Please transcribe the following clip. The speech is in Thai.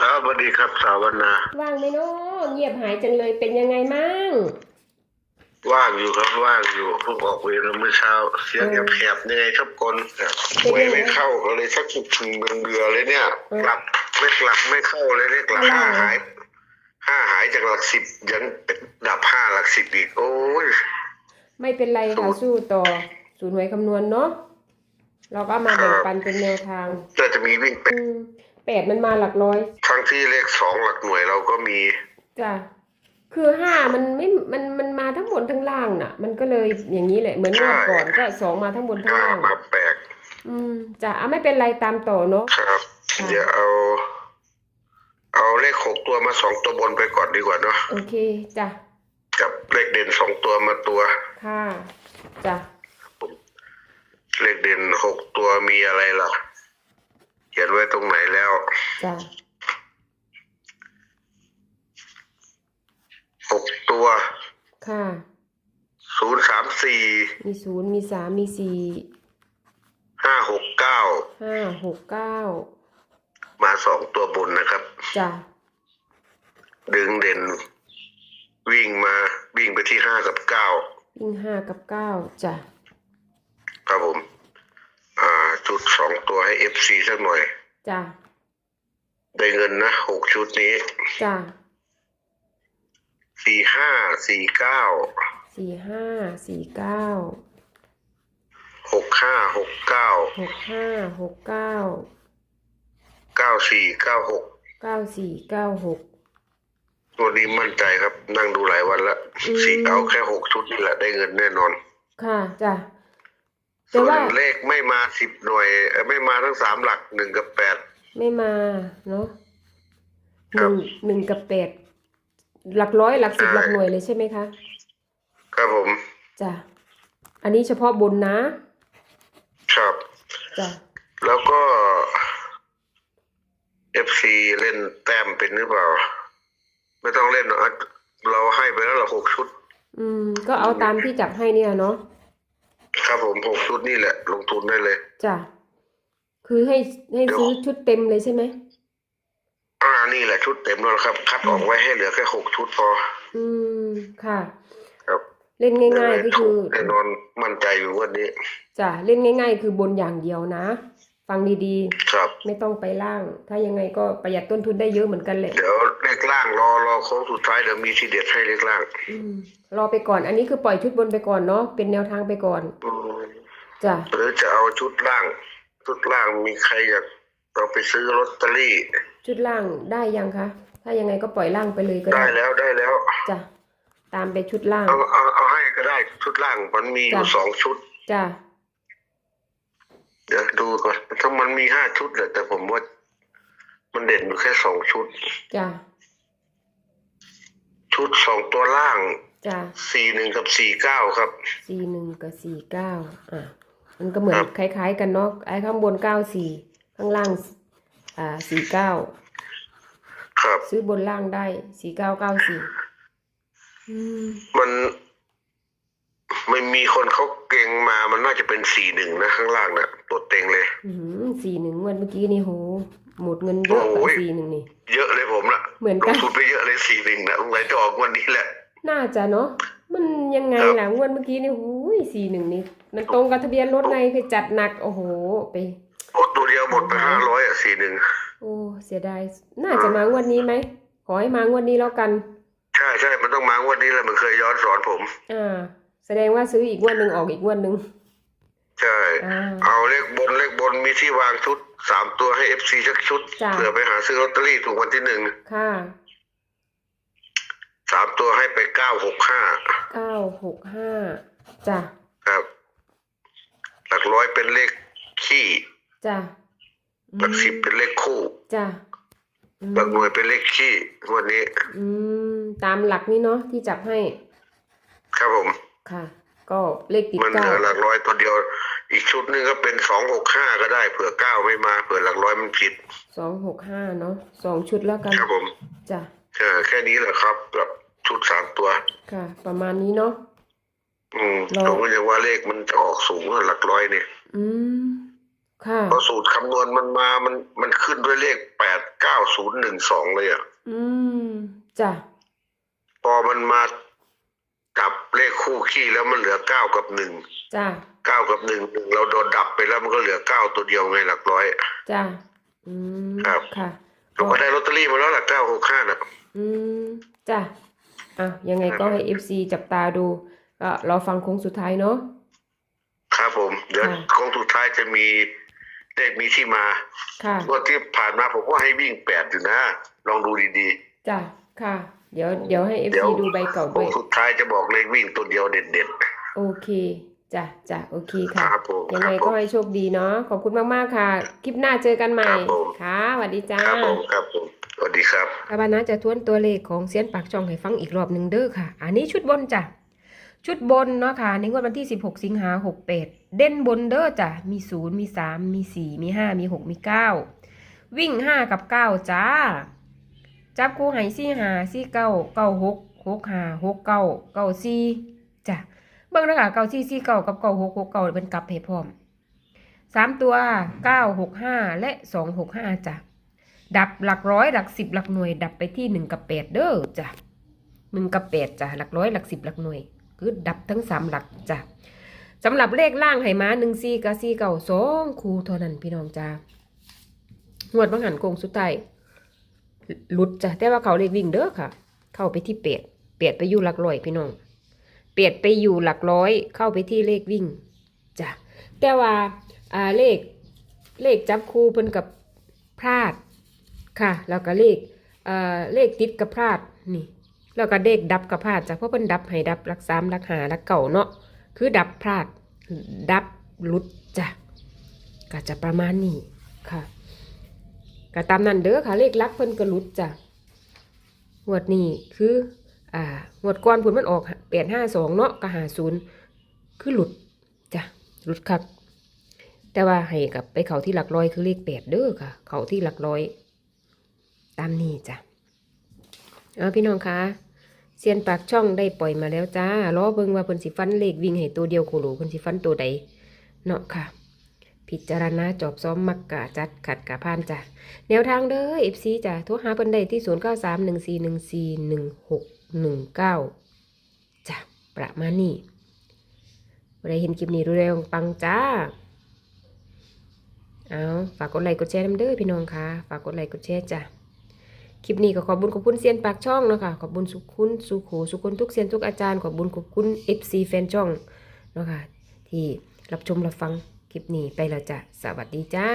ครับสวัสดีครับสาวนาว่างไหมเนาะเงียบหายจังเลยเป็นยังไงมั่งว่างอยู่ครับว่างอยู่เพิ่งออกเวรเมื่อเช้า เสียงเออแหบๆยังไงครับกลเป็นหวยยังไงไม่เข้าก็เลยชักจุกถึงเบือเบือเลยเนี่ยเออกลับไม่กลับไม่เข้าเลยเลขหลักอะไรห้าเหรอหายห้าหายจากหลักสิบยังเป็นดับห้าหลักสิบอีกโอ้ยไม่เป็นไรค่ะสู้ต่อศูนย์หวยคำนวณเนาะเราก็มาแบ่งปันเป็นแนวทางน่าจะมีวิ่งเป็นอืมแปดมันมาหลักร้อย ทั้งที่เลขสองหลักหน่วยเราก็มี จ้ะ คือห้ามันไม่ มัน มันมาทั้งบนทั้งล่างน่ะ มันก็เลยอย่างนี้แหละ เหมือนงวดก่อนก็สองมาทั้งบนทั้งห้าล่าง มาแปลก อืมจ้ะอะไม่เป็นไรตามต่อเนาะ ครับค่ะเดี๋ยวเอา เอาเลขหกตัวมาสองตัวบนไปก่อนดีกว่าเนาะ โอเคจ้ะ กับเลขเด่นสองตัวมาตัว ค่ะ จ้ะ เลขเด่นหกตัวมีอะไรล่ะ เขียนไว้ตรงไหนแล้ว จ้ะหกตัว ค่ะ ศูนย์สามสี่ มีศูนย์มีสามมีสี่ห้าหกเก้า ห้าหกเก้ามาสองตัวบนนะครับ จ้ะดึงเด่น วิ่งมาวิ่งไปที่ห้ากับเก้าวิ่งห้ากับเก้าจ้ะ ครับผม อ่าจุดสองตัวให้เอฟซีสักหน่อย จ้ะ ได้เงินนะหกชุดนี้จ้ะสี่ห้าสี่เก้าสี่ห้าสี่เก้าหกห้าหกเก้าหกห้าหกเก้าเก้าสี่เก้าหกเก้าสี่เก้าหกวันนี้มั่นใจครับ นั่งดูหลายวันแล้วอืมสี่เอาแค่หกชุดนี่แหละได้เงินแน่นอน ค่ะจ้ะ แต่ส่วนว่าเลขไม่มาสิบหน่วยเอ่อไม่มาทั้งสามหลักหนึ่งกับแปดไม่มาเนาะหครันึ่บงหนึ่งกับแปดหลักร้อยหลักสิบใช่หลักหน่วยเลยใช่ไหมคะ ครับผมจ้ะอันนี้เฉพาะบนนะ ครับจ้ะแล้วก็เอฟซีเล่นแต้มเป็นหรือเปล่า ไม่ต้องเล่นหรอกเราให้ไปแล้วหรอหกชุด อืม ก็เอาตามที่จับให้เนี่ยเนาะ ครับผมหกชุดนี่แหละ ลงทุนได้เลย จ้ะ คือให้ให้เดี๋ยวซื้อชุดเต็มเลยใช่ไหมอ่านี่แหละชุดเต็มแล้วครับ คัดออกไว้ให้เหลือแค่หกชุดพอ อืม ค่ะ ครับ เล่นง่าย ๆ ก็คือแน่นอนมั่นใจอยู่วันนี้ จ้ะ เล่นง่าย ๆ คือบนอย่างเดียวนะ ฟังดีครับๆไม่ต้องไปล่าง ถ้ายังไงก็ประหยัดต้นทุนได้เยอะเหมือนกันแหละ เดี๋ยวเลขล่างรอรอโค้งสุดท้ายเดี๋ยวมีทีเด็ดให้เลขล่างอืมรอไปก่อน อันนี้คือปล่อยชุดบนไปก่อนเนาะ เป็นแนวทางไปก่อน อืมจ้ะ หรือจะเอาชุดล่าง ชุดล่างมีใครอยากเราไปซื้อลอตเตอรี่ ชุดล่างได้ยังคะ ถ้ายังไงก็ปล่อยล่างไปเลยก็ได้ได้แล้วได้แล้วจ้ะ ตามไปชุดล่าง เอาเอาเอาให้ก็ได้ชุดล่างมันมีอยู่จ้ะ สองชุด จ้ะ เดี๋ยวดูก่อนถ้ามันมีห้าชุดแหละแต่ผมว่า มันเด่นอยู่แค่สองชุด จ้ะ ชุดสองตัวล่างจ้ะสี่หนึ่งกับสี่เก้าครับ สี่หนึ่งกับสี่เก้าอะ มันก็เหมือนครับ คล้ายๆ กันเนาะ ไอ้ข้างบนเก้าสี่ ข้างล่าง อ่าสี่เก้า ครับ ซื้อบนล่างได้สี่เก้าเก้าสี่ อืม มัน ไม่มีคนเขาเก่งมามันน่าจะเป็นสี่หนึ่งนะข้างล่างนะตัวเต็งเลยสี่หนึ่งวันเมื่อกี้นี่โหหมดเงินเยอะโอ้กับยสี่หนึ่งนี่ เยอะเลยผมละเหมือนลกังนทุนไปเยอะเลยสี่หนึ่งนะสงสัยจะออกวันนี้แหละ น่าจะเนาะมันยังไงครับล่ะงวดเมื่อกี้นี่หูยสี่หนึ่งนี่ มันตรงกับทะเบียนรถไงคือจัดหนัก โอ้โห ไปโอ้ตัวเดียวหมดไปห้าร้อยอะสี่หนึ่งโอ้เสียดาย น่าจะมางวดนี้ไหม ขอให้มางวดนี้แล้วกัน ใช่ใช่มันต้องมางวันนี้แหละมันเคยย้อนสอนผม อ่า แสดงว่าซื้ออีกงวดหนึ่งออกอีกงวดหนึ่งใช่ อ่า เอาเลขบนเลขบนมีที่วางชุดสามตัวให้เอฟซีสักชุดจ้ะ เผื่อไปหาซื้อลอตเตอรี่ถูกวันที่หนึ่งค่ะสามตัวให้ไปเก้าหกห้าเก้าหกห้าจ้ะครับ หลักร้อยเป็นเลขขี้ จ้ะหลักสิบเป็นเลขคู่ จ้ะอืมหลักหน่วยเป็นเลขขี้วันนี้ อืมตามหลักนี้เนาะที่จับให้ ครับผม ค่ะ ก็เลขติดมันเหเก้าลือหลักร้อยตัวเดียว อีกชุดหนึงก็เป็นสองหกห้าก็ได้เผื่อเก้าไม่มาเผื่อหลักร้อยมันผิดสองหกห้าเนาะสองชุดแล้วกันครับผมจ้ะเออแค่นี้แหละครับกับชุดสามตัว ค่ะ ประมาณนี้เนาะ อืมเรา ผมก็ยังว่าเลขมันจะออกสูงกว่าหลักร้อยเนี่ยอืม ค่ะพอสูตรคำนวณมันมามันมันขึ้นด้วยเลขแปดเก้าศูนย์หนึ่งสองเลยอะอืมจ้ะพอมันมาจับ เลขคู่ขี้แล้วมันเหลือเก้ากับหนึ่งจ้ะเก้ากับหนึ่งหนึ่งเราโดนดับไปแล้วมันก็เหลือเก้าตัวเดียวไงหลักร้อยจ้ะอืมครับค่ะเราก็ได้ลอตเตอรี่มาแล้วหลักเก้าหกห้าน่ะ อืมจ้ะอะยังไงก็ให้ FC จับตาดูก็รอฟังโค้งสุดท้ายเนาะครับผม เดี๋ยวค่ะโค้งสุดท้ายจะมีเลขมีที่มาค่ะงวดที่ผ่านมาผมก็ให้วิ่งแปดอยู่นะ ลองดูดีจ้ะค่ะ เดี๋ยวเดี๋ยวให้เดี๋ FC ยวดูใบเก่าๆโค้ด้งวยสุดท้ายจะบอกเลขวิ่งตัวเดียวเด็ดโอเคจ้ะจ้ะโอเคๆค่ะครับผมยังคไงรับผก็มให้โชคดีเนาะขอบคุณมาก ๆ ค่ะ คลิปหน้าเจอกันใหม่ครับผมค่ะสวัสดีจ้า ครับผมครับผมสวัสดีครับอาบานะจะทวนตัวเลขของเซียนปากช่องให้ฟังอีกรอบหนึ่งเด้อค่ะ อันนี้ชุดบนจ้ะ ชุดบนเนาะค่ะในงวดวันที่ 16 สิงหา68 เด่นบนเด้อจ้ะ มี 0 มี 3 มี 4 มี 5 มี 6 มี 9 วิ่ง 5 กับ 9 จ้า จับคู่ให้สี่หาสี่เก้าเก้าหกหกหาหกเก้าเก้าสี่จ้ะเบิ่งนะคะเก้าสี่สี่เก้ากับเก้าหกหกเก้าเป็นกลับให้พร้อมสามตัวเก้าหกห้าและสองหกห้าจ้ะดับหลักร้อยหลักสิบหลักหน่วย ดับไปที่หนึ่งกับแปดเด้อจ้ะหนึ่งกับแปดจ้ะหลักร้อยหลักสิบหลักหน่วย คือดับทั้งสามหลักจ้ะสำหรับเลขล่างไหมาหนึ่งสี่กับสี่เก้าสองคูเท่านั้นพี่น้องจ้าหวดบังหันโกงสุดท้าย ลุดจ้ะแต่ว่าเขาเลขวิ่งเด้อค่ะ เข้าไปที่เปียดเปียดไปอยู่หลักร้อยพี่น้องเปียดไปอยู่หลักร้อย เข้าไปที่เลขวิ่งจ้ะแต่ว่าอ่าเลขเลขจับคู่เพิ่นกับพลาดค่ะ แล้วก็เลขเอ่อเลขติดกับพลาดนี่แล้วก็เลขดับกับพลาดจ้ะเพราะเพิ่นดับให้ดับหลักสามหลักหาหลักเก่าเนาะคือดับพลาดดับหลุดจ้ะก็จะประมาณนี้ค่ะ ก็ตามนั้นเด้อค่ะเลขลักเพิ่นก็หลุดจ้ะงวดนี้คือ อ่างวดก่อนผลมันออกแปดห้าสองเนาะก็หาศูนย์คือหลุดจ้ะหลุดครับแต่ว่าให้กับไปเขาที่หลักร้อยคือเลขแปดเด้อค่ะ เขาที่หลักร้อย ตามนี้จ้ะเอาพี่น้องคะเซียนปากช่องได้ปล่อยมาแล้วจ้ารอเบิ่งว่าเพิ่นสิฟันเลขวิ่งให้ตัวเดียวโคโลเพิ่นสิฟันตัวใดเนาะค่ะ พิจารณาจอบซ้อมมักกะจัดขัดกะพานจ้ะแนวทางเด้อ FC จ้ะโทรหาเพิ่นได้ที่ 0 9 3 1 4 1 4 1 6 1 9จ้ะประมาณนี้บ่ได้เห็นคลิปนี้ดูแลปังจ้าเอาฝากกดไลค์กดแชร์น้ำเด้อพี่น้องค่ะ ฝากกดไลค์กดแชร์จ้ะคลิปนี้ก็ขอบคุญขอบคุณเซียนปากช่องเนาะค่ะขอบคุญสุขุนสุขโขสุขุนทุกเซียนทุกอาจารย์ขอบคุญขอบคุณ FC แฟนช่องเนาะค่ะที่รับชมรับฟัง คลิปนี้ไปแล้วจ้ะ สวัสดีจ้า